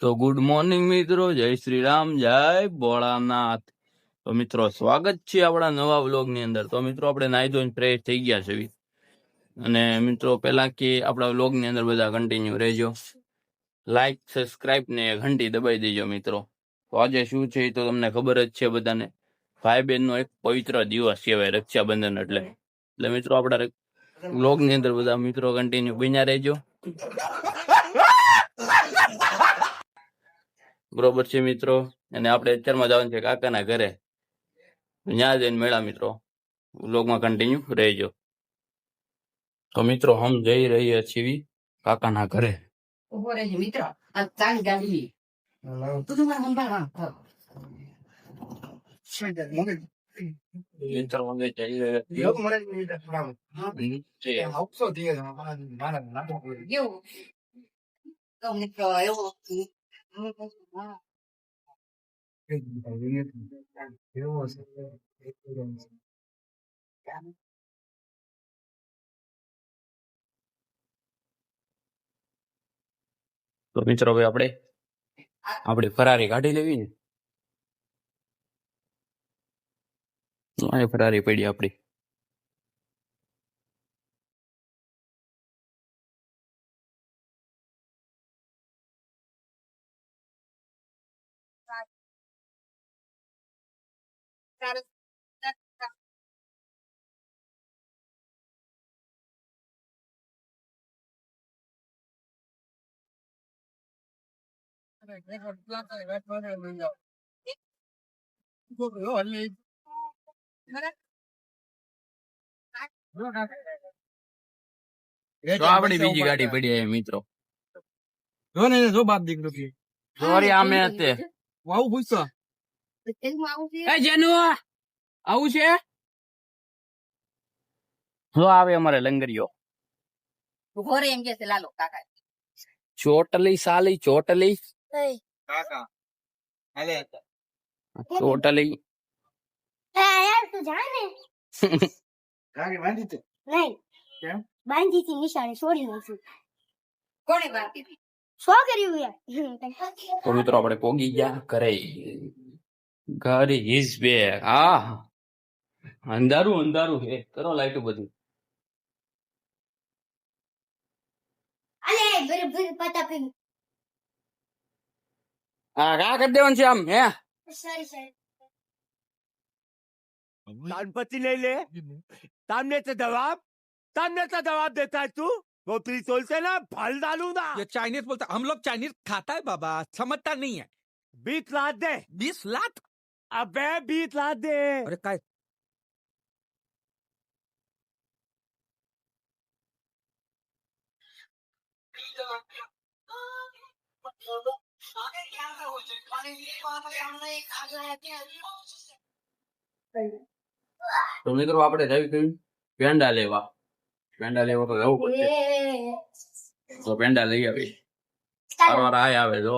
તો good morning મિત્રો, જય શ્રી રામ, જય ભોળાનાથ. તો મિત્રો, સ્વાગત છે આપણા નવા વ્લોગની અંદર. તો મિત્રો, આપણે નાહી ધોઈને થઈ ગયા છે અને મિત્રો પેલા કે આપણા વ્લોગની અંદર બધા કન્ટિન્યુ રહેજો. લાઈક સબસ્ક્રાઇબ ને ઘંટી દબાઈ દેજો મિત્રો. તો આજે શું છે તો તમને ખબર જ છે બધાને. ભાઈ બહેન નો એક પવિત્ર દિવસ કહેવાય, રક્ષાબંધન એટલે. એટલે મિત્રો, આપણા વ્લોગની અંદર બધા મિત્રો કન્ટિન્યુ બન્યા રહેજો. બરોબર છે મિત્રો. અને આપણે અત્યારમાં જવાનું છે કાકાના ઘરે. ત્યાં જઈને મેળા મિત્રો. વ્લોગમાં કન્ટિન્યુ રહેજો. તો મિત્રો હમ જઈ રહ્યા છીએ કાકાના ઘરે. ઊભો રહેજે મિત્ર. આ તારી ગાડી. તું તમારા મંદા હા મિત્રો અમે જઈ રહ્યા છીએ. કેવું તો મિત્ર એવો તો મિત્રો હવે આપણે આપણે ફરારી કાઢી લેવી ને. ફરારી પડી આપડી તો આપડી બીજી ગાડી પડી છે મિત્રો સોરી એ જેનુ આવું છે? જો આવે અમારે લંગરીઓ. ઘોરે એમ કે છે લાલો કાકા. ચોટલી સાલી ચોટલી. ચોટલી. યાર તું જાણે નહીં. કેમ? બાંધી હતી નિશાળે છોડી નાખ્યું કોણે બાકી શું કર્યું યાર? તો આપણે પોગી ગયા ઘરે ઘર ઇઝ બે આ અંધારું અંધારું. હે કરો લાઈટ બધું. હા કા કરી દેવાનું છે આમ હે? કાનપતિ લઈ લે. તામને તો જવાબ તમને તો જવાબ દેતા તું. वो त्रिशूल से ना फल डालूंगा ये चाइनीज बोलता हम लोग चाइनीज खाता है बाबा समझता नहीं है बीस लाख दे बीस लाख अबे बीस लाख दे अरे काय તો મિત્રો આપણે જઈ કઈ પેંડા લેવા પેંડા લેવા તો જવું પડશે તો પેંડા લઈ આવી સારવાર આય આવે જો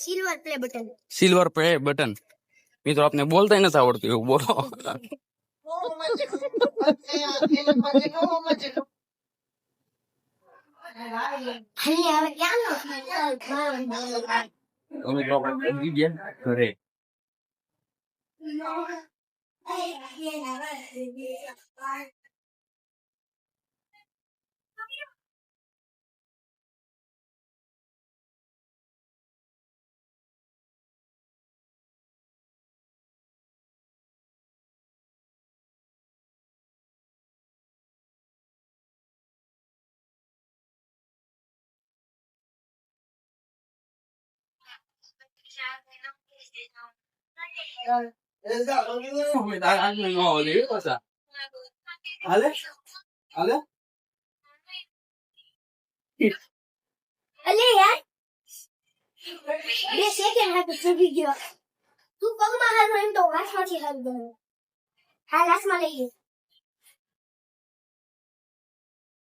silver play button silver play button મિત્રો આપને બોલતા નથી આવડતું એવું બોલો હાલે હવે ક્યાં નો ખાય તો મિત્રો આપણે પહોંચી ગયા ઘરે अरे यार ये सेकंड है पिक्चर वीडियो तू कल मार रहे तो मैं साथ ही हेल्प दूँगा हाँ लास्ट मारेगी